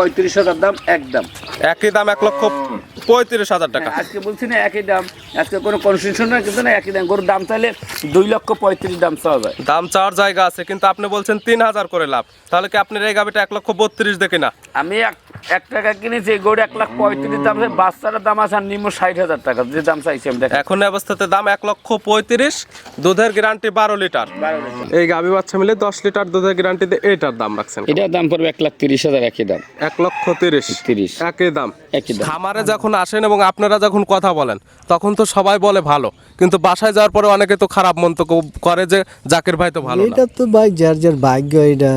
পঁয়ত্রিশ হাজার দাম একদম একই দাম এক লক্ষ পঁয়ত্রিশ হাজার টাকা। আজকে বলছি না একই দাম। আজকে কোনো কনসেশন না কিন্তু না একই দাম। গরুর দাম তাহলে দুই লক্ষ পঁয়ত্রিশ দাম চাওয়া যায়। দাম চাওয়ার জায়গা আছে কিন্তু আপনি বলছেন তিন হাজার করে লাভ। তাহলে কি আপনার এই গাবিটা এক লক্ষ বত্রিশ দেখে না? আমি এক এক টাকা কিনেছি এই গরু এক লাখ পঁয়ত্রিশ দাম আছে। বাচ্চাটার দাম আছে আর নিম্ন ষাট হাজার টাকা যে দাম চাইছি আমি এখন অবস্থাতে দাম এক লক্ষ পঁয়ত্রিশ দুধের গ্যারান্টি বারো লিটার। এই গাবি বাচ্চা মিলে দশ লিটার দুধের গ্যারান্টি এটার দাম রাখছেন এটার দাম পড়বে এক লাখ তিরিশ হাজার একই দাম। এক লক্ষ তিরিশ। তিরিশ। একই দাম। একই দাম। খামারে যখন আসেন এবং আপনারা যখন কথা বলেন তখন তো সবাই বলে ভালো। কিন্তু বাসায় যাওয়ার পরে অনেকে তো খারাপ মন্তব্য করে যে জাকির ভাই তো ভালো না। এটা তো ভাই যার যার ভাগ্য এটা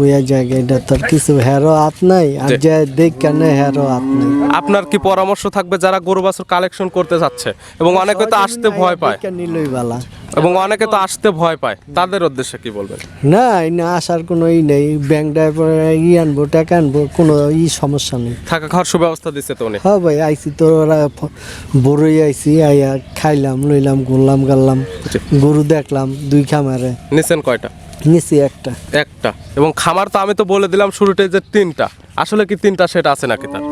ওই জায়গায় তোর কিছু হেরো হাত নাই আর যে দেখ কেন হেরো হাত নাই। আপনার কি পরামর্শ থাকবে যারা গরু বাছুর কালেকশন করতে যাচ্ছে? এবং অনেকে তো আসতে ভয় পায়। নিলই বালা। এবং অনেকে তো আসতে ভয় পায়। তাদের উদ্দেশ্যে কি বলবেন? না না আসার কোনো ই নেই। ব্যাংক ড্রাইভার ই আনব টাকা আনব কোনো ই সমস্যা নেই। থাকা খাওয়ার সুব্যবস্থা দিচ্ছে তো উনি? হ্যাঁ ভাই আইসি তো ওরা বড়ই আইসি আইয়া খাইলাম লইলাম ঘুরলাম গাল্লাম গরু দেখলাম দুই খামারে। নিছেন কয়টা? নিছি একটা। একটা। এবং খামার তো আমি তো বলে দিলাম শুরুতে যে তিনটা। আসলে কি তিনটা সেটা আছে নাকি তার?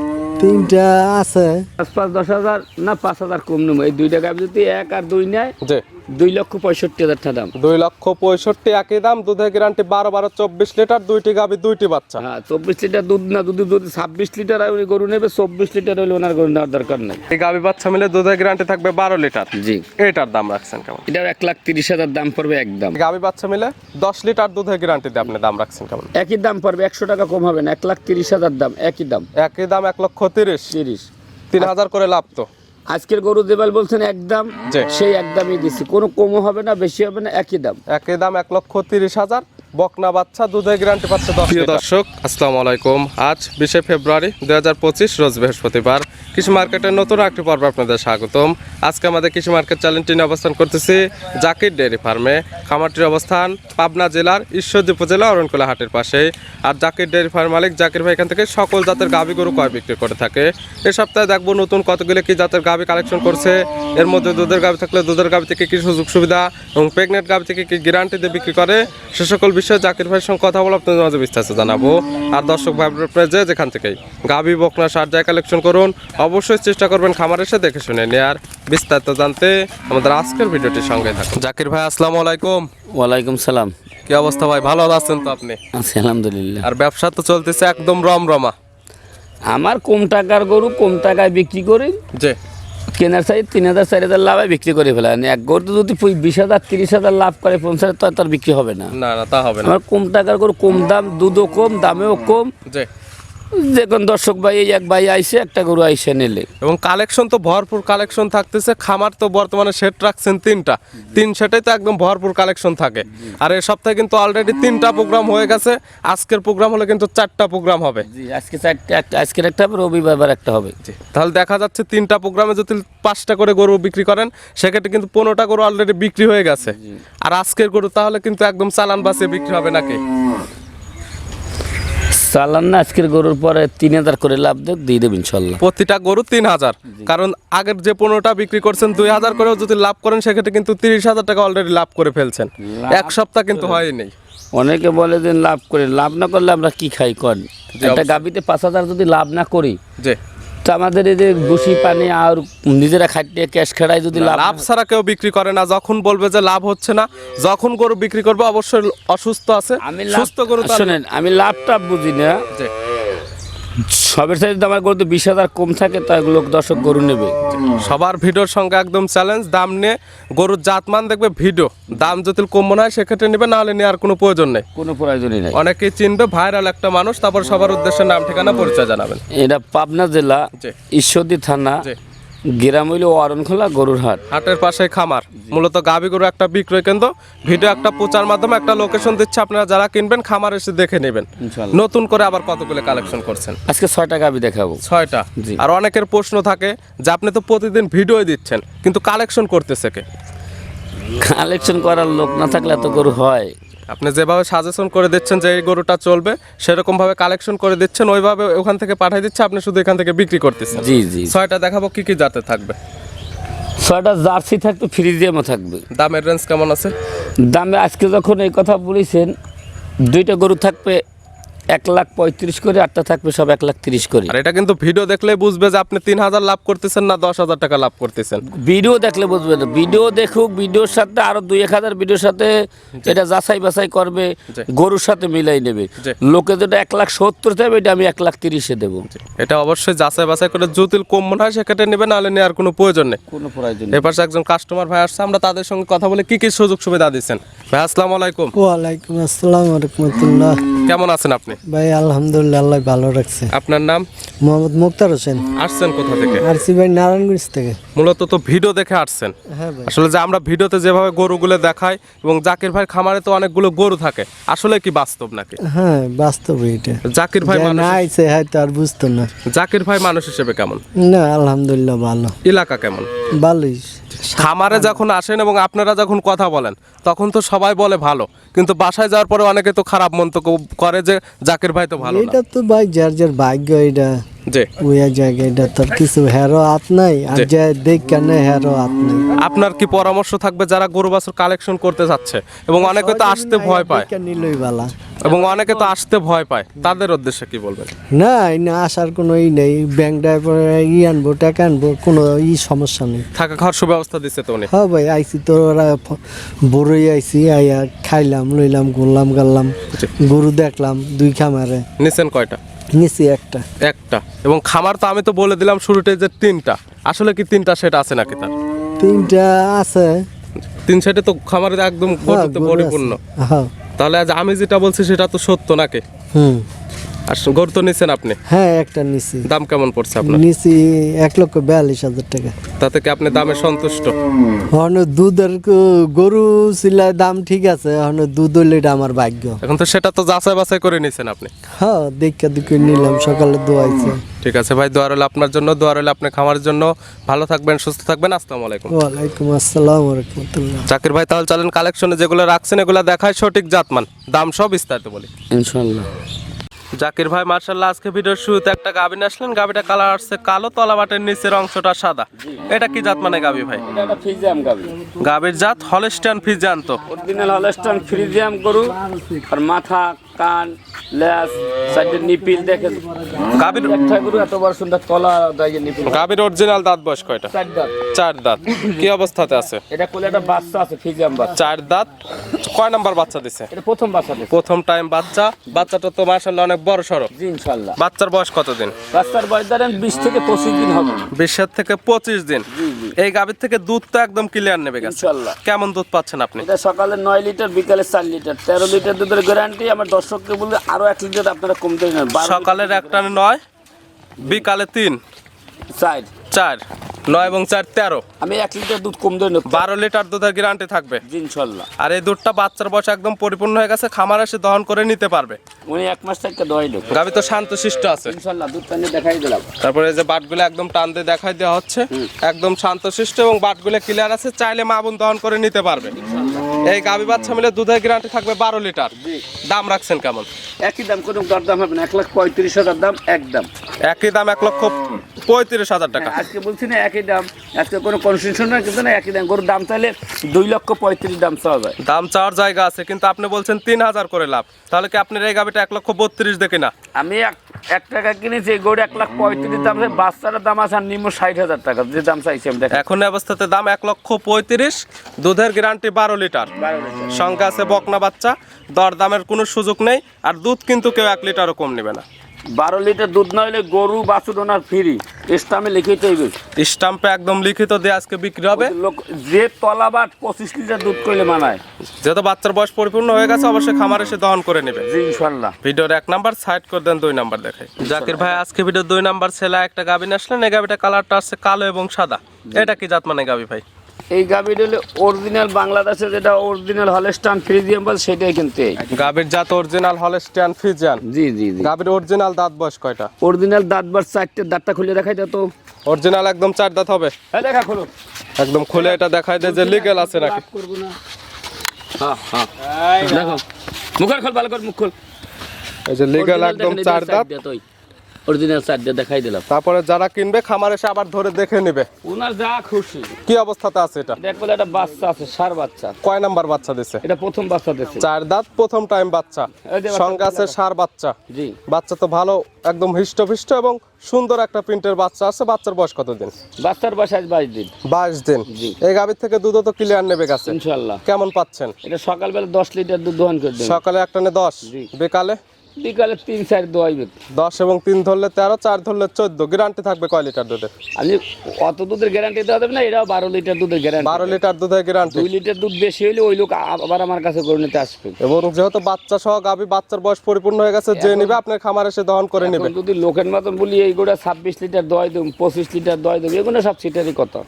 তিনটা আছে। পাঁচ পাঁচ দশ হাজার না পাঁচ হাজার কম নেব। এই দুই টাকা যদি এক আর দুই নেয় যে দুই লক্ষ পঁয়ষট্টি হাজার টাকা দাম। দুই লক্ষ পঁয়ষট্টি একই দাম দুধের গ্যারান্টি বারো বারো চব্বিশ লিটার দুইটি গাবি দুইটি বাচ্চা। হ্যাঁ চব্বিশ লিটার দুধ না দুধ দুধ ছাব্বিশ লিটার উনি গরু নেবে চব্বিশ লিটার হলে ওনার গরু নেওয়ার দরকার নেই। এই গাবি বাচ্চা মিলে দুধের গ্যারান্টি থাকবে বারো লিটার। জি। এটার দাম রাখছেন কেমন? এটার এক লাখ তিরিশ হাজার দাম পড়বে একদম। গাবি বাচ্চা মিলে দশ লিটার দুধের গ্যারান্টিতে আপনি দাম রাখছেন কেমন? একই দাম পড়বে একশো টাকা কম হবে না এক লাখ তিরিশ হাজার দাম একই দাম। একই দাম এক লক্ষ তিরিশ। তিরিশ। তিন হাজার করে লাভ তো। আজকের গরু দেবাল বলছেন একদম। সেই একদমই দিচ্ছি কোনো কমও হবে না বেশি হবে না একই দাম। একই দাম এক লক্ষ তিরিশ হাজার। বকনা বাচ্চা দুধের গ্যারান্টি পাচ্ছে প্রিয় দর্শক আসসালামু আলাইকুম। আজ বিশে ফেব্রুয়ারি দুই হাজার পঁচিশ রোজ বৃহস্পতিবার। কৃষি মার্কেটের নতুন একটি পর্ব আপনাদের স্বাগতম। আজকে আমাদের কৃষি মার্কেট চ্যানেলটি নিয়ে অবস্থান করতেছি জাকির ডেয়ারি ফার্মে। খামারটির অবস্থান পাবনা জেলার ঈশ্বরদী উপজেলা অরণকুলা হাটের পাশে। আর জাকির ডেয়ারি ফার্ম মালিক জাকির ভাই এখান থেকে সকল জাতের গাভী গরু কয় বিক্রি করে থাকে। এ সপ্তাহে দেখব নতুন কতগুলো কি জাতের গাভী কালেকশন করছে। এর মধ্যে দুধের গাভী থাকলে দুধের গাভী থেকে কি সুযোগ সুবিধা এবং প্রেগনেন্ট গাভী থেকে কি গ্যারান্টি দিয়ে বিক্রি করে। সে সকল বিষয়ে জাকির ভাইয়ের সঙ্গে কথা বলে আপনাদের মাঝে বিস্তারিত জানাব। আর দর্শক ভাই যে যেখান থেকেই গাভী বকনা সার যায় কালেকশন করুন অবশ্যই চেষ্টা করবেন খামার এসে দেখে শুনে নেয়ার বিস্তারিত জানতে আমাদের আজকের ভিডিওটির সঙ্গে থাকুন। জাকির ভাই আসসালামু আলাইকুম। ওয়ালাইকুম সালাম। কি অবস্থা ভাই ভালো আছেন তো আপনি? আছি আলহামদুলিল্লাহ। আর ব্যবসা তো চলতেছে একদম রমরমা। আমার কম টাকার গরু কম টাকায় বিক্রি করি। যে কেনার সাইজ তিন হাজার চার হাজার লাভে বিক্রি করে ফেলেন। এক গরু যদি বিশ হাজার তিরিশ হাজার লাভ করে পঞ্চাশ হাজার তো আর তার বিক্রি হবে না। না না তা হবে না। আমার কম টাকার গরু কম দাম দুধও কম দামেও কম। দেখুন দর্শক ভাই এই এক ভাই আইসে একটা গরু আইসে নিলে। এবং কালেকশন তো ভরপুর কালেকশন থাকতেছে খামার তো বর্তমানে সেট রাখছেন তিনটা। তিন সেটাই তো একদম ভরপুর কালেকশন থাকে। আর এই সপ্তাহে কিন্তু অলরেডি তিনটা প্রোগ্রাম হয়ে গেছে আজকের প্রোগ্রাম হলে কিন্তু চারটা প্রোগ্রাম হবে। জি আজকে চারটে একটা আজকের একটা হবে রবিবার একটা হবে। তাহলে দেখা যাচ্ছে তিনটা প্রোগ্রামে যদি পাঁচটা করে গরু বিক্রি করেন সেক্ষেত্রে কিন্তু পনেরোটা গরু অলরেডি বিক্রি হয়ে গেছে। আর আজকের গরু তাহলে কিন্তু একদম চালান বাসে বিক্রি হবে নাকি? চালান না আজকের গরুর পরে তিন হাজার করে লাভ দিয়ে দেবেন ইনশাল্লাহ প্রতিটা গরু তিন হাজার। কারণ আগের যে পনেরোটা বিক্রি করছেন দুই হাজার করেও যদি লাভ করেন সেক্ষেত্রে কিন্তু তিরিশ হাজার টাকা অলরেডি লাভ করে ফেলছেন। এক সপ্তাহ কিন্তু হয়নি অনেকে বলে যে লাভ করে লাভ না করলে আমরা কি খাই? কর একটা গাবিতে পাঁচ হাজার যদি লাভ না করি তো আমাদের এই যে ভুসি পানি আর নিজেরা খাটিয়ে ক্যাশ খেড়াই যদি লাভ ছাড়া কেউ বিক্রি করে না। যখন বলবে যে লাভ হচ্ছে না যখন গরু বিক্রি করবে অবশ্যই অসুস্থ আছে। আমি সুস্থ গরু শোনেন আমি লাভটা বুঝি না। সবের সাথে আমার গরুতে বিশ হাজার কম থাকে তা লোক দর্শক গরু নেবে। সবার ভিডিওর সঙ্গে একদম চ্যালেঞ্জ দাম নিয়ে গরুর জাতমান দেখবে ভিডিও। দাম যদি কম মনে হয় সেক্ষেত্রে নেবে নাহলে আর কোনো প্রয়োজন নেই। কোনো প্রয়োজনই নেই। অনেকেই চিনবে ভাইরাল একটা মানুষ তারপর সবার উদ্দেশ্যে নাম ঠিকানা পরিচয় জানাবেন। এটা পাবনা জেলা ঈশ্বরদী থানা। গ্রাম হইল অরণখোলা গরুর হাট হাটের পাশে খামার। মূলত গাভী গরু একটা বিক্রয় কেন্দ্র ভিডিও একটা প্রচার মাধ্যমে একটা লোকেশন দিচ্ছে আপনারা যারা কিনবেন খামার এসে দেখে নেবেন। নতুন করে আবার কতগুলো কালেকশন করছেন? আজকে ছয়টা গাবি দেখাবো। ছয়টা? আর অনেকের প্রশ্ন থাকে যে আপনি তো প্রতিদিন ভিডিও দিচ্ছেন কিন্তু কালেকশন করতেছে কে? কালেকশন করার লোক না থাকলে এত গরু হয়। আপনি যেভাবে সাজেশন করে দিচ্ছেন যে এই গরুটা চলবে সেরকমভাবে কালেকশন করে দিচ্ছেন ওইভাবে ওখান থেকে পাঠিয়ে দিচ্ছে আপনি শুধু এখান থেকে বিক্রি করতেছেন। জি জি ছয়টা দেখাবো কি কি জাতে থাকবে। ছয়টা জার্সি থাকবে ফ্রিজিয়ামও থাকবে। দামের রেঞ্জ কেমন আছে? দামে আজকে যখন এই কথা বলেছেন দুইটা গরু থাকবে এক লাখ পঁয়ত্রিশ করে আটটা থাকবে সব এক লাখ তিরিশ করে। আর এটা কিন্তু ভিডিও দেখলে বুঝবে যে আপনি তিন হাজার লাভ করতেছেন না দশ হাজার টাকা লাভ করতেছেন। ভিডিও দেখলে বুঝবে না। ভিডিও দেখুক ভিডিওর সাথে আরও দুই এক হাজার ভিডিওর সাথে এটা যাচাই বাছাই করবে গরুর সাথে মিলাই নেবে। লোকে যেটা এক লাখ সত্তর চাইবে এটা আমি এক লাখ তিরিশে দেবো। এটা অবশ্যই যাচাই বাছাই করে জুতিল কম মনে হয় সেক্ষেত্রে নেবেন নাহলে নেওয়ার কোনো প্রয়োজন নেই। কোনো প্রয়োজন এ পাশে একজন কাস্টমার ভাই আসছে আমরা তাদের সঙ্গে কথা বলে কি কি সুযোগ সুবিধা দিচ্ছেন? ভাই আসসালামু আলাইকুম। ওয়ালাইকুম আসসালাম রহমতুল্লাহ। কেমন আছেন আপনি? ভাই আলহামদুলিল্লাহ আল্লাহ ভালো রাখছে। আপনার নাম? মোহাম্মদ মুক্তার হোসেন। আসছেন কোথা থেকে? আরসি ভাই নারায়ণগঞ্জ থেকে। মূলত তো ভিডিও দেখে আসছেন। হ্যাঁ ভাই। আসলে যে আমরা ভিডিওতে যেভাবে গরুগুলো দেখাই এবং জাকির ভাই খামারে তো অনেকগুলো গরু থাকে আসলে কি বাস্তব নাকি? হ্যাঁ বাস্তব এটা। জাকির ভাই মানুষ না আইছে আর বুঝতো না। জাকির ভাই মানুষ হিসেবে কেমন? না আলহামদুলিল্লাহ ভালো। এলাকা কেমন? ভালোই। খামারে যখন আসেন এবং আপনারা যখন কথা বলেন তখন তো সবাই বলে ভালো। কিন্তু বাসায় যাওয়ার পরে অনেকে তো খারাপ মন্তব্য করে যে জাকির ভাই তো ভালো এটা তো ভাই যার যার ভাগ্য এটা। আপনার কি পরামর্শ থাকবে যারা গরু বাছুর কালেকশন করতে যাচ্ছে? এবং অনেকে তো আসতে ভয় পায়। এবং অনেকে তো আসতে ভয় পায়। তাদের উদ্দেশ্যে কি বলবেন? না না আসার কোনো ই নেই। ব্যাংক ড্রাইভার ই আনব টাকা আনব কোনো ই সমস্যা নেই। থাকা খাওয়ার সুব্যবস্থা দিচ্ছে তো উনি? হ্যাঁ ভাই আইসি তো ওরা বড়ই আইসি আইয়া খাইলাম লইলাম ঘুরলাম গাল্লাম গরু দেখলাম দুই খামারে। নিছেন কয়টা? নিছি একটা। একটা। এবং খামার তো আমি তো বলে দিলাম শুরুতে যে তিনটা। আসলে কি তিনটা সেটা আছে নাকি তার? তিনটা আছে। তিন সাইডে তো খামারে একদম হ্যাঁ, পরিপূর্ণ। হ্যাঁ। তাহলে আজ আমি যেটা বলছি সেটা তো সত্য নাকি? হুম। আর গরু তো নিছেন আপনি? হ্যাঁ একটা নিছি। দাম কেমন পড়ছে আপনার? নিছি এক লক্ষ বিয়াল্লিশ হাজার টাকা। তাতে কি আপনি দামে সন্তুষ্ট? হন দুধের গরু ছিলা দাম ঠিক আছে হন দুধ হইলে এটা আমার ভাগ্য। এখন তো সেটা তো যাচাই বাছাই করে নিছেন আপনি। হ্যাঁ দেখা দেখে নিলাম সকালে দোয়াইছে। ঠিক আছে ভাই দোয়া রইল আপনার জন্য দোয়া রইল আপনার খামারের জন্য। ভালো থাকবেন সুস্থ থাকবেন আসসালামু আলাইকুম। ওয়ালাইকুম আসসালাম রহমতুল্লাহ। জাকির ভাই তাহলে চলেন কালেকশনে যেগুলো রাখছেন এগুলো দেখায় সঠিক জাতমান। দাম সব বিস্তারিত বলি। ইনশাল্লাহ জাকির ভাই মার্শাল্লাহ আজকে ভিডিওর শুরুতে একটা গাভী আসলেন। গাবিটা কালার আসছে কালো তলা বাটের নিচের অংশটা সাদা। এটা কি জাত মানে গাবি ভাই? গাবির জাত হলেস্টান ফিজান তো। অরিজিনাল হলস্টন ফ্রিজিয়াম গরু আর মাথা কান সাইডের নিপিল দেখে গাবির একটা গরু এত বড় সুন্দর তলা দাইয়ে নিপিল। গাবির অরিজিনাল দাঁত বয়স কয়টা? চার দাঁত। চার দাঁত। কি অবস্থাতে আছে? এটা কোলে একটা বাচ্চা আছে ফিজিয়াম বাচ্চা চার দাঁত। কয় নাম্বার বাচ্চা দিছে? এটা প্রথম বাচ্চা দিছে। প্রথম টাইম বাচ্চা। বাচ্চাটা তো মার্শাল্লাহ অনেক বড় সড়ো। জি ইনশাল্লাহ বাচ্চার বয়স কতদিন? বাচ্চার বয়স ধরেন বিশ থেকে পঁচিশ দিন হবে। বিশের থেকে পঁচিশ দিন। এই গাভীর থেকে দুধ তো একদম ক্লিয়ার নেবে গেছে। ইনশাল্লাহ কেমন দুধ পাচ্ছেন আপনি? এটা সকালে নয় লিটার বিকালে চার লিটার। তেরো লিটার দুধের গ্যারান্টি আমার দর্শককে বলতে আরও এক লিটার আপনারা কমতে সকালের একটা নয় বিকালে তিন। চার। চার। নয় এবং চার তেরো। আমি এক লিটার দুধ কম দেয় বারো লিটার দুধের গ্যারান্টি থাকবে। ইনশাল্লাহ। আর এই দুধটা বাচ্চার বয়স একদম পরিপূর্ণ হয়ে গেছে খামার এসে দহন করে নিতে পারবে। উনি এক মাস থেকে দোয়াই লোক গাভী তো শান্ত শিষ্ট আছে। ইনশাল্লাহ দুধ টানিয়ে দেখাই দিলাম। তারপরে যে বাটগুলো একদম টান দিয়ে দেখাই দেওয়া হচ্ছে একদম শান্তশিষ্ট এবং বাটগুলো ক্লিয়ার আছে চাইলে মা বোন দহন করে নিতে পারবে। এই গাভী বাচ্চা মিলে দুধের গ্যারান্টি থাকবে বারো লিটার। দাম রাখছেন কেমন? একই দাম কোনো দরদাম হবে না। এক লাখ পঁয়ত্রিশ হাজার দাম একদম। একই দাম এক লক্ষ পঁয়ত্রিশ হাজার টাকা। আজকে বলছি না একই দাম। আজকে কোনো কনসেশন না কিন্তু না একই দাম। গরুর দাম চাইলে দুই লক্ষ পঁয়ত্রিশ দাম চাওয়া যায়। দাম চাওয়ার জায়গা আছে কিন্তু আপনি বলছেন তিন হাজার করে লাভ। তাহলে কি আপনার এই গাভিটা এক লক্ষ বত্রিশ দেখে না? আমি এক এক টাকা কিনেছি এই গরু এক লাখ পঁয়ত্রিশ দাম আছে। বাচ্চার দাম আছে আর নিম্ন ষাট হাজার টাকা যে দাম চাইছি আমি দেখা এখন অবস্থাতে দাম এক লক্ষ পঁয়ত্রিশ দুধের গ্যারান্টি বারো লিটার। সঙ্গে আছে বকনা বাচ্চা দর দামের কোনো সুযোগ নেই। আর দুধ কিন্তু কেউ এক লিটারও কম নেবে না। বারো লিটার দুধ না হলে গরু বাছুর ওনার ফ্রি স্টাম্পে লিখে চাইবে স্টাম্পে একদম লিখিত দিয়ে আজকে বিক্রি হবে। লোক যে তলা বাট পঁচিশ লিটার দুধ করলে মানায়। যেহেতু বাচ্চার বয়স পরিপূর্ণ হয়ে গেছে অবশ্যই খামার এসে দহন করে নেবে। ইনশাল্লাহ ভিডিওর এক নাম্বার সাইড করে দেন দুই নাম্বার দেখাই জাকির ভাই আজকে ভিডিও দুই নাম্বার ছেলে একটা গাবিন আসলেন। এই গাবিটা কালারটা আসছে কালো এবং সাদা। এটা কি জাত মানে গাবি ভাই? এই গাভীর হলে অরিজিনাল বাংলাদেশে যেটা অরিজিনাল হলস্টান ফ্রিজিয়াম বল সেটাই কিন্তু এই। গাবির জাত অরিজিনাল হলস্টিয়ান ফিজিয়ান জি জি জি। গাবির অরিজিনাল দাঁত বয়স কয়টা? অরিজিনাল দাঁত বার চারটে দাঁতটা খুলে দেখাই দাও তো। অরিজিনাল একদম চার দাঁত হবে? হ্যাঁ দেখা খোলো। একদম খুলে এটা দেখাই দেয় যে লিগেল আছে নাকি। করব না। হ্যাঁ হ্যাঁ। দেখো মুখের খোল ভালো কর মুখ খোল। এই যে লিগেল একদম চার যে দিয়ে অরিজিনাল দেখাই দিলাম। তারপরে যারা কিনবে খামার এসে আবার ধরে দেখে নেবে। ওনার যা খুশি। কি অবস্থাতে আছে এটা? দেখ বলে একটা বাচ্চা আছে সার বাচ্চা। কয় নাম্বার বাচ্চা দিছে? এটা প্রথম বাচ্চা দিচ্ছে চার দাঁত প্রথম টাইম বাচ্চা। এই সঙ্গে আছে সার বাচ্চা। জি। বাচ্চা তো ভালো একদম হৃষ্টপুষ্ট এবং সুন্দর একটা প্রিন্টের বাচ্চা আছে। বাচ্চার বয়স কতদিন? বাচ্চার বয়স আজ বাইশ দিন। বাইশ দিন। এই গাভীর থেকে দুধও তো ক্লিয়ার নেবে গেছে। ইনশাল্লাহ কেমন পাচ্ছেন? এটা সকালবেলা দশ লিটার দুধ দোহন করে সকালে একটা নে দশ। বিকালে? বিকালে তিন চার দোয়াই দশ এবং তিন ধরলে তেরো চার ধরলে চোদ্দ। গ্যারান্টি থাকবে কয় লিটার দুধে আমি অত দুধের গ্যারান্টি দেওয়া দেবে না এটাও বারো লিটার দুধের গ্যারান্টি বারো লিটার দুধের গ্যারান্টি দুই লিটার দুধ বেশি হলে ওই লোক আবার আমার কাছে করে নিতে আসবে। এবং যেহেতু বাচ্চা সহ গাভী বাচ্চার বয়স পরিপূর্ণ হয়ে গেছে যে নিবে আপনার খামার এসে দহন করে নেবে। যদি লোকের মতন বলি এইগুলো ছাব্বিশ লিটার দোয়াই দেব পঁচিশ লিটার দোয়াই দেব এগুলো সব সিটারই কথা।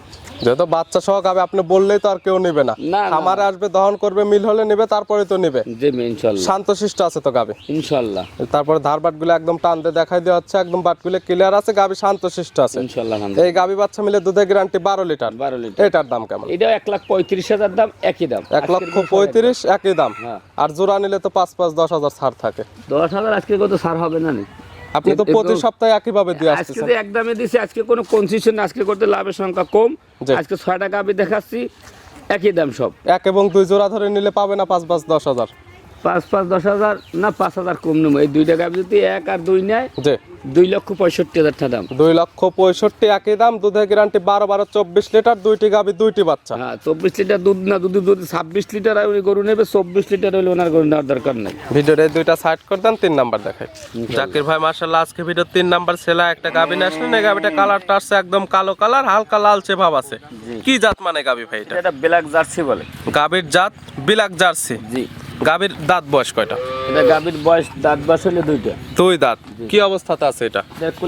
যেহেতু বাচ্চা সহ গাভী আপনি বললেই তো আর কেউ নিবে না। খামারে আসবে দহন করবে মিল হলে নিবে তারপরে তো নিবে। যে ইনশাল্লাহ। শান্তশিষ্ট আছে তো গাভী। ইনশাল্লাহ। তারপরে ধার বাটগুলো একদম টানতে দেখাই দেওয়া হচ্ছে একদম বাটগুলো ক্লিয়ার আছে গাভী শান্তশিষ্ট আছে। এই গাভী বাচ্চা মিলে দুধের গ্যারান্টি বারো লিটার। বারো লিটার। এটার দাম কেমন? এটাও এক লাখ পঁয়ত্রিশ হাজার দাম একই দাম। এক লক্ষ পঁয়ত্রিশ একই দাম। হ্যাঁ। আর জোড়া নিলে তো পাঁচ পাঁচ দশ হাজার ছাড় থাকে। দশ হাজার আজকে কত সার হবে না আপনি তো প্রতি সপ্তাহে একইভাবে দিয়ে আসছেন আজকে আসতেছেন। যে এক দামে দিছি আজকে কোনো কনসিশন আজকে করতে লাভের সংখ্যা কম। আজকে ছয় টাকা আমি দেখাচ্ছি একই দাম সব। এক এবং দুই জোড়া ধরে নিলে পাবে না পাঁচ পাঁচ দশ হাজার। পাঁচ পাঁচ, দশ হাজার না পাঁচ হাজার কম নেব। এই দুইটা গাভি যদি এক আর দুই নেয় দুই লক্ষ পঁয়ষট্টি হাজার টাকা দাম। দুই লক্ষ পঁয়ষট্টি একই দাম দুধের গ্যারান্টি বারো বারো চব্বিশ লিটার দুইটি গাভী দুইটি বাচ্চা। হ্যাঁ চব্বিশ লিটার দুধ না দুধ যদি ছাব্বিশ লিটার উনি গরু নেবে চব্বিশ লিটার হলে ওনার গরু নেওয়ার দরকার নেই। ভিডিওর দুইটা সাইড করে দেন তিন নাম্বার দেখাই। জাকির ভাই মার্শাল্লাহ আজকে ভিডিও তিন নাম্বার ছেলা একটা গাভী নিয়ে আসলেন এই গাভীটা কালারটা আসছে একদম কালো কালার হালকা লালচে ভাব আছে। কি জাত মানে গাভী ভাই এটা? ব্ল্যাক জার্সি বলে। গাভীর জাত বিলাক জার্সি। জি। গাভীর দাঁত বয়স কয়টা? এটা গাভীর বয়স দাঁত হলে দুইটা। দুই দাঁত। কি অবস্থাতে আছে এটা?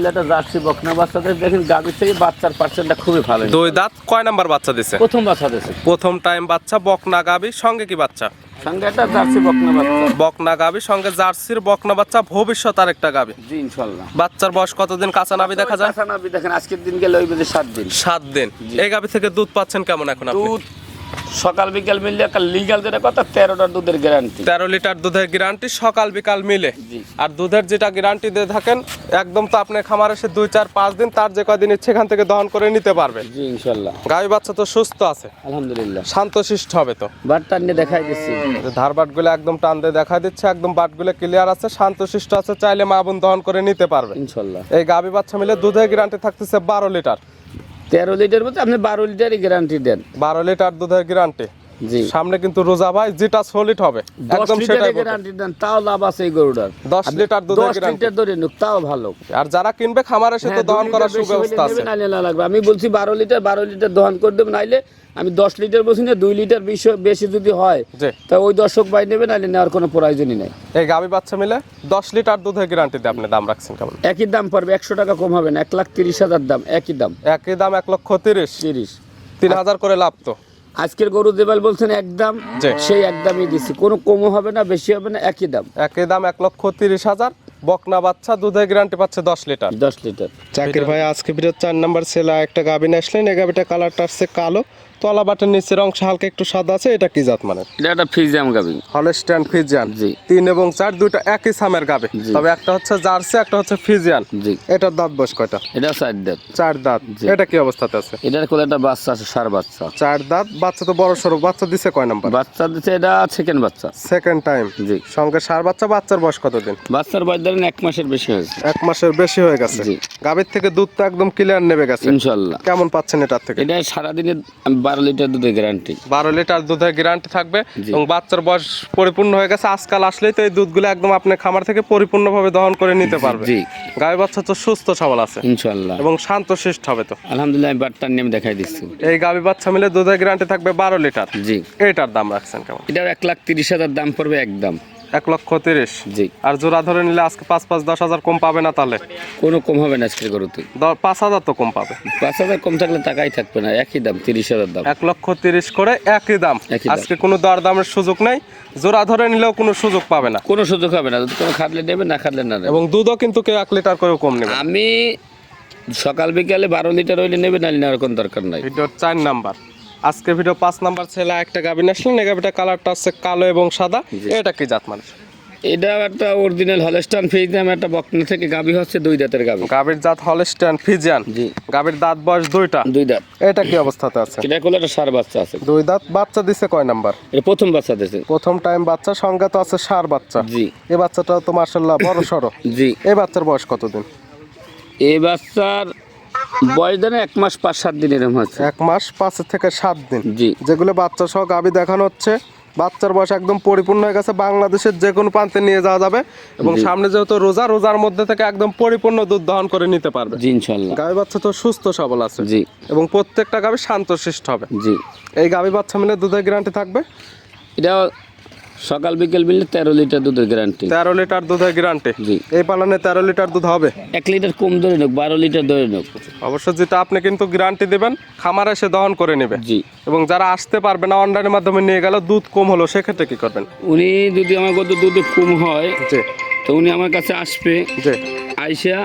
একটা জার্সি বকনা বাচ্চাদের দেখেন গাভীর থেকে বাচ্চার পার্সেন্টটা খুবই ভালো। দুই দাঁত কয় নাম্বার বাচ্চা দিছে? প্রথম বাচ্চা দিয়েছে প্রথম টাইম বাচ্চা বকনা গাভী সঙ্গে কি বাচ্চা? সঙ্গে একটা জার্সি বকনা বাচ্চা। বকনা সঙ্গে জার্সির বকনা বাচ্চা ভবিষ্যৎ আর একটা গাভী। জি ইনশাল্লাহ। বাচ্চার বয়স কতদিন? কাঁচা নাভি দেখা যায়? কাঁচা দেখেন আজকের দিন গেলে ওই দিন। সাত দিন। এই গাভী থেকে দুধ পাচ্ছেন কেমন এখন আপনি? দুধ সকাল বিকাল মিললে একটা লিগাল যেটা কথা তেরোটার দুধের গ্যারান্টি তেরো লিটার দুধের গ্যারান্টি সকাল বিকাল মিলে। আর দুধের যেটা গ্যারান্টি দিয়ে থাকেন একদম তো আপনি খামার এসে দুই চার পাঁচ দিন তার যে কয়দিন ইচ্ছে এখান থেকে দহন করে নিতে পারবেন। জি ইনশাল্লাহ। গাভী বাচ্চা তো সুস্থ আছে। আলহামদুলিল্লাহ। শান্ত শান্তশিষ্ট হবে তো। বার্তা নিয়ে দেখাই দিচ্ছি। ধার বাটগুলো একদম টান দিয়ে দেখা দিচ্ছে একদম বাটগুলো ক্লিয়ার আছে শান্ত শান্তশিষ্ট আছে চাইলে মা বোন দহন করে নিতে পারবে। ইনশাল্লাহ। এই গাভী বাচ্চা মিলে দুধের গ্যারান্টি থাকতেছে বারো লিটার। তেরো লিটার বলতে আপনি বারো লিটারই গ্যারান্টি দেন। বারো লিটার দুধের গ্যারান্টি সামনে কিন্তু রোজা ভাই যেটা সলিড হবে একদম সেটাই গ্যারান্টি দেন তাও লাভ আছে এই গরুটার। দশ আপনি লিটার দুধের দশ গ্যারান্টি লিটার ধরে নুক তাও ভালো। আর যারা কিনবে খামার এসে তো হ্যাঁ, দহন করার সুব্যবস্থা আছে। নাইলে না লাগবে। আমি বলছি বারো লিটার বারো লিটার দহন করে দেবেন নাইলে আমি দশ লিটার বলছি না দুই লিটার বেশি বেশি যদি হয় তা ওই দর্শক ভাই নেবে নাইলে নেওয়ার কোনো প্রয়োজনই নেই। এই গাভী বাচ্চা মিলে দশ লিটার দুধের গ্যারান্টি দিয়ে আপনি দাম রাখছেন কেমন? একই দাম পড়বে একশো টাকা কম হবে না এক লাখ তিরিশ হাজার দাম একই দাম। একই দাম এক লক্ষ তিরিশ। তিরিশ। তিন হাজার করে লাভ তো। আজকের গরু দেবাল বলছেন একদম। সেই একদমই দিছি। কোনো কমও হবে না বেশি হবে না একই দাম। একই দাম এক লক্ষ তিরিশ হাজার। বকনা বাচ্চা দুধের গ্যারান্টি পাচ্ছে দশ লিটার। দশ লিটার। চাকির ভাই আজকে ভিডিও চার নাম্বার সেলা একটা গাভী নিয়ে আসলেন এই গাভীটা কালারটা আসছে কালো। তলা বাটের নিচের অংশ হালকা একটু সাদা আছে এটা কি জাত মানে? এটা একটা ফিজাম গাবি। হলস্টাইন ফিজিয়ান জি। তিন এবং চার দুইটা একই সামের গাবে। তবে একটা হচ্ছে জার্সি একটা হচ্ছে ফিজিয়ান। জি। এটার দাঁত বয়স কয়টা? এটা চার দাঁত। চার দাঁত। জি। এটা কি অবস্থাতে আছে? এটার কোলে একটা বাচ্চা আছে সার বাচ্চা। চার দাঁত। বাচ্চা তো বড় সড়ো। বাচ্চা দিছে কয় নাম্বার? বাচ্চা দিচ্ছে এটা সেকেন্ড বাচ্চা। সেকেন্ড টাইম জি। সঙ্গে সার বাচ্চা বাচ্চার বয়স কতদিন? বাচ্চার বয়স ধরেন এক মাসের বেশি হয়েছে। এক মাসের বেশি হয়ে গেছে। জি। গাভীর থেকে দুধ তো একদম ক্লিয়ার নেবে গেছে। ইনশাল্লাহ। কেমন পাচ্ছেন এটার থেকে? এটা সারাদিনে বারো লিটার দুধের গ্যারান্টি বারো লিটার দুধের গ্যারান্টি থাকবে এবং বাচ্চার বয়স পরিপূর্ণ হয়ে গেছে আজকাল আসলেই তো এই দুধগুলো একদম আপনি খামার থেকে পরিপূর্ণভাবে দহন করে নিতে পারবে। জি। গাভী বাচ্চা তো সুস্থ সবল আছে ইনশাল্লাহ এবং শান্ত শিষ্ট হবে তো। আলহামদুলিল্লাহ আমি বাটটার নিয়ে দেখাই দিচ্ছি। এই গাভী বাচ্চা মিলে দুধের গ্যারান্টি থাকবে বারো লিটার। জি। এটার দাম রাখছেন কেমন? এটাও এক লাখ তিরিশ হাজার দাম পড়বে একদম। এক লক্ষ তিরিশ। জি। আর জোড়া ধরে নিলে আজকে পাঁচ পাঁচ দশ হাজার কম পাবে না তাহলে? কোনো কম হবে না আজকের গরুতে। পাঁচ হাজার তো কম পাবে। পাঁচ হাজার কম থাকলে টাকাই থাকবে না একই দাম তিরিশ হাজার দাম। এক লক্ষ তিরিশ করে একই দাম। আজকে কোনো দর দামের সুযোগ নেই। জোড়া ধরে নিলেও কোনো সুযোগ পাবে না। কোনো সুযোগ হবে না যদি কোনো খাটলে নেবে না খাটলে না এবং দুধও কিন্তু কেউ এক লিটার করেও কম নেবে আমি সকাল বিকালে বারো লিটার হইলে নেবে না নেওয়ার কোনো দরকার নাই। চার নাম্বার। আজকে ভিডিও পাঁচ নাম্বার ছেলে একটা গাভী আসলেন। এই গাভীটা কালারটা হচ্ছে কালো এবং সাদা। এটা কি জাত মানুষ? এটা একটা অরিজিনাল হলস্টান ফেজদাম একটা বকনা থেকে গাবি হচ্ছে দুই দাঁতের গাবি গাভীর জাত হলস্টাইন ফিজিয়ান জি। গাভীর দাঁত বয়স দুইটা। দুই দাঁত। এটা কি অবস্থাতে আছে? এটা করলে একটা সার বাচ্চা আছে। দুই দাঁত। বাচ্চা দিছে কয় নাম্বার? এটা প্রথম বাচ্চা দিয়েছে প্রথম টাইম বাচ্চা সংখ্যা তো আছে সার বাচ্চা। জি। এই বাচ্চাটাও তো মার্শাল্লাহ বড় সরো জি। এই বাচ্চার বয়স কতদিন? এই বাচ্চার বয়স দেন এক মাস পাঁচ সাত দিন এরকম হচ্ছে এক মাস পাঁচ থেকে সাত দিন। জি। যেগুলো বাচ্চা সহ গাভী দেখানো হচ্ছে বাচ্চার বয়স একদম পরিপূর্ণ হয়ে গেছে বাংলাদেশের যে কোনো প্রান্তে নিয়ে যাওয়া যাবে এবং সামনে যেহেতু রোজা রোজার মধ্যে থেকে একদম পরিপূর্ণ দুধ দহন করে নিতে পারবে। জি ইনশাল্লাহ। গাভী বাচ্চা তো সুস্থ সবল আছে। জি। এবং প্রত্যেকটা গাভী শান্তশিষ্ট হবে। জি। এই গাভী বাচ্চা মিলে দুধের গ্যারান্টি থাকবে? এটা সকাল বিকেল মিললে তেরো লিটার দুধের গ্যারান্টি তেরো লিটার দুধের গ্যারান্টি জি। এই পালনে তেরো লিটার দুধ হবে? এক লিটার কম ধরে নোক বারো লিটার ধরে নোক। অবশ্য যেটা আপনি কিন্তু গ্যারান্টি দেবেন খামারে এসে দহন করে নেবে। জি। এবং যারা আসতে পারবে না অনলাইনের মাধ্যমে নিয়ে গেল দুধ কম হলো সেক্ষেত্রে কি করবেন? উনি যদি আমার কত দুধ কম হয় জি। তো উনি আমার কাছে আসবে। জি। আইসা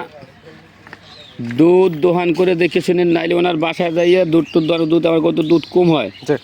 দুধ দোহান করে দেখে শুনে নাইলে ওনার বাসায় যাইয়া দুধ টুধ ধরো দুধ আমার কত দুধ কম হয়। জি।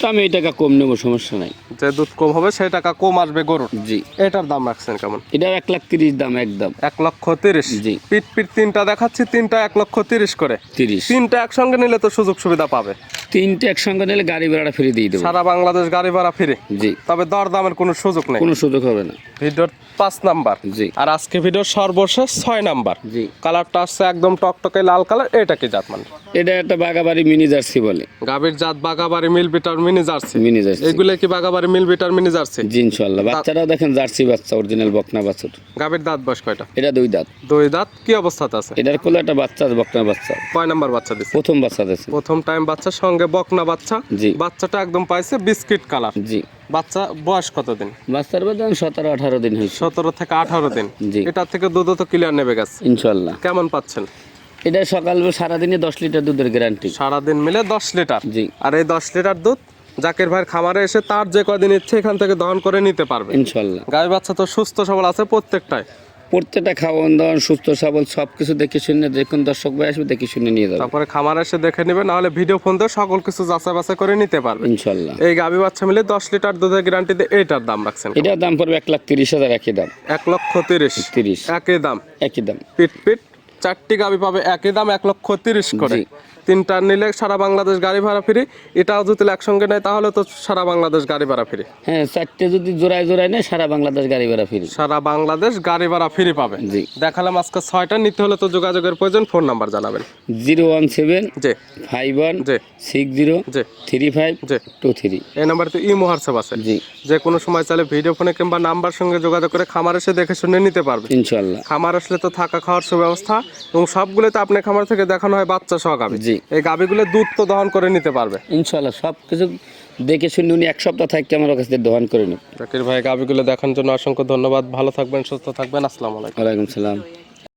তো আমি এই টাকা কম নেব সমস্যা নাই। যে দুধ কম হবে সেই টাকা কম আসবে গরুর। জি। এটার দাম রাখছেন কেমন? এটা এক লাখ তিরিশ দাম একদম। এক লক্ষ তিরিশ? জি। পিট পিট তিনটা দেখাচ্ছি তিনটা এক লক্ষ তিরিশ করে। তিরিশ। তিনটা একসঙ্গে নিলে তো সুযোগ সুবিধা পাবে। তিনটে একসঙ্গে নিলে গাড়ি ভাড়া ফিরে দিয়ে দেবো। সারা বাংলাদেশ গাড়ি ভাড়া ফিরে। জি। তবে দর দামের কোনো সুযোগ নেই। কোনো সুযোগ হবে না। ভিডিওর পাঁচ নাম্বার। জি। আর আজকে ভিডিওর সর্বশেষ ছয় নাম্বার। জি। কালারটা আসছে একদম টকটকে লাল কালার এটা কি জাত মানে? এটা একটা বাগাবাড়ি মিনি জার্সি বলে। গাভীর জাত বাগাবাড়ি মিল বিটার মিনি জার্সি। Mini Jersey. এগুলো কি বাগাবাড়ি মিল বিটার মিনি জার্সি? জি ইনশাল্লাহ বাচ্চারাও দেখেন জার্সি বাচ্চা অরিজিনাল বকনা বাছুর। গাভীর দাঁত বয়স কয়টা? এটা দুই দাঁত। দুই দাঁত? কি অবস্থাতে আছে? এটার কোলে একটা বাচ্চা আছে বকনা বাচ্চা। কয় নাম্বার বাচ্চা দিচ্ছে প্রথম বাচ্চা দিয়েছে প্রথম টাইম বাচ্চার সঙ্গে বকনা বাচ্চা। জি। বাচ্চাটা একদম পাইছে বিস্কিট কালার। জি। বাচ্চা বয়স কতদিন? বাচ্চার বেতন সতেরো আঠারো দিন হয়েছে। সতেরো থেকে আঠারো দিন। জি। এটার থেকে দুধ তো ক্লিয়ার নেবে গেছে। ইনশাল্লাহ কেমন পাচ্ছেন? এটা সকাল সারাদিনে দশ লিটার দুধের গ্যারান্টি সারাদিন মিলে দশ লিটার। জি। আর এই দশ লিটার দুধ জাকির ভাইয়ের খামারে এসে তার যে কদিন ইচ্ছে এখান থেকে দহন করে নিতে পারবে। ইনশাল্লাহ। গাই বাচ্চা তো সুস্থ সবল আছে প্রত্যেকটাই। প্রত্যেকটা খাওয়ান দাওয়ান সুস্থ সবল সব কিছু দেখে শুনে কোন দর্শক ভাই আসবে দেখে শুনে নিয়ে যাবে। তারপরে খামারে এসে দেখে নেবে নাহলে ভিডিও ফোন দিয়ে সকল কিছু যাচাই বাছাই করে নিতে পারবে। ইনশাল্লাহ। এই গাবি বাচ্চা মিলে দশ লিটার দুধের গ্যারান্টিতে এটার দাম রাখছেন। এটার দাম পড়বে এক লাখ তিরিশ হাজার একই দাম। এক লক্ষ তিরিশ। তিরিশ। একই দাম। একই দাম। পিট পিট চারটি গাভী পাবে একই দাম এক লক্ষ তিরিশ করে। তিনটা নিলে সারা বাংলাদেশ গাড়ি ভাড়া ফ্রি এটাও যদি একসঙ্গে নেয় তাহলে তো সারা বাংলাদেশ গাড়ি ভাড়া ফ্রি। হ্যাঁ চারটে যদি জোড়ায় জোড়ায় নেয় সারা বাংলাদেশ গাড়ি ভাড়া ফিরি। সারা বাংলাদেশ গাড়ি ভাড়া ফ্রি পাবে। জি। দেখালাম আজকে ছয়টা নিতে হলে তো যোগাযোগের প্রয়োজন ফোন নাম্বার জানাবেন। জিরো ওয়ান সেভেন জি। ফাইভ ওয়ান জি। সিক্স জিরো জি। থ্রি ফাইভ জি। Two three. এই নাম্বারতে ইমো হোয়াটসঅ্যাপ আছে। জি। যে কোনো সময় চাইলে ভিডিও ফোনে কিংবা নাম্বার সঙ্গে যোগাযোগ করে খামার এসে দেখে শুনে নিতে পারবে। ইনশাল্লাহ খামার আসলে তো থাকা খাওয়ার সুব্যবস্থা এবং সবগুলোতে আপনি খামার থেকে দেখানো হয় বাচ্চা সহ গাভী জি। এই গাভীগুলো দুধ তো দহন করে নিতে পারবে। ইনশাল্লাহ সব কিছু দেখে শুনে উনি এক সপ্তাহ থাকতে আমার কাছে দহন করে নিব জাকির ভাই গাভীগুলো দেখার জন্য অসংখ্য ধন্যবাদ। ভালো থাকবেন সুস্থ থাকবেন। আসসালামু আলাইকুম। ওয়ালাইকুম সালাম।